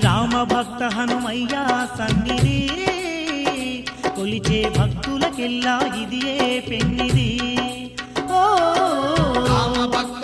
భక్త హనుమయ్య సన్నిధి. కొలిచే భక్తులకెల్లా ఇదియే పెన్నిది ఓ రామ భక్త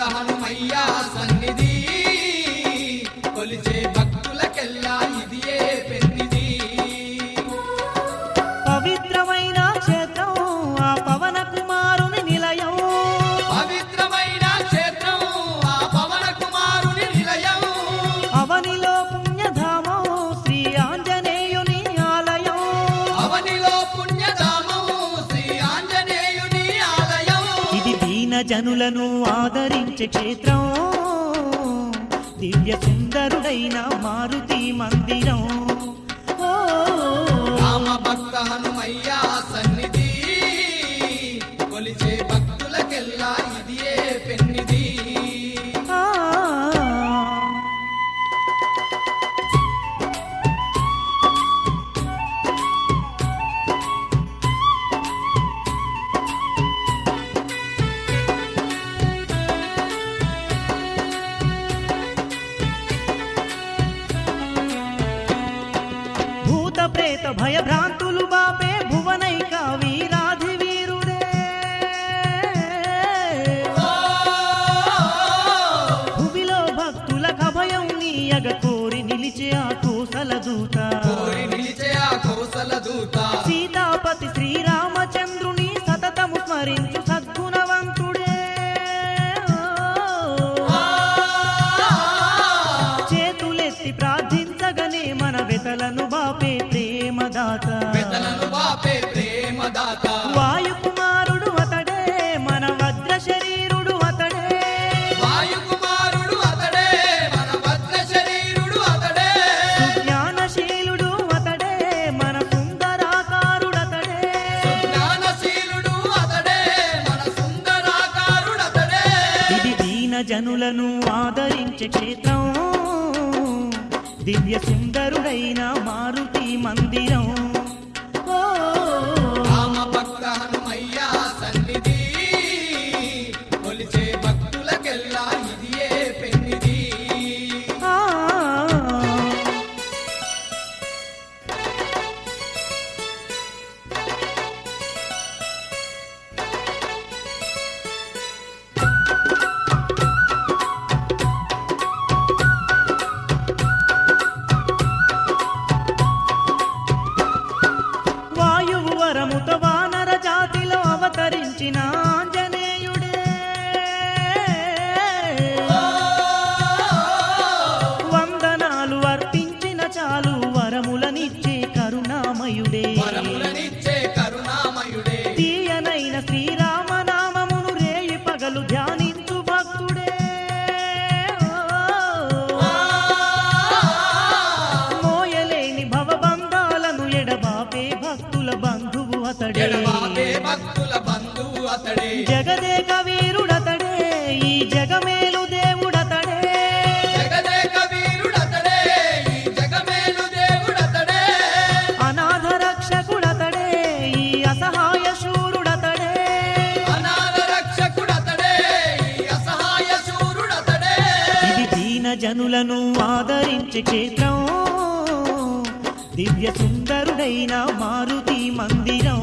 జనులను ఆదరించే క్షేత్రం. దివ్య సుందరుడైన మారుతి మందిరం. రామ భక్త సన్నిధి. కొలిచే భక్తులకెల్లా ఇదియే పెన్నిది భూత భయభ్రాంతులు బాపే భువనైక వీరాధి వీరుడే భువిలో భక్తులకు అభయం నీయగ కోరి నిలిచే ఆ కోసల దూతా. జనులను ఆదరించే క్షేత్రం. దివ్య సుందరుడైన మా వాయువు వానర జాతిలో అవతరించినా. అతడే. జగదేక వీరుడతడే ఈ జగమేలు దేవుడతడే. జగదేక వీరుడతడే ఈ జగమేలు దేవుడతడే. అనాథ రక్షకుడతడే ఈ అసహాయ శూరుడతడే. అనాథ రక్షకుడతడే ఈ అసహాయ శూరుడతడే. ఇది దీన జనులను ఆదరించే క్షేత్రం. దివ్య సుందరుడైన మారుతి మందిరం.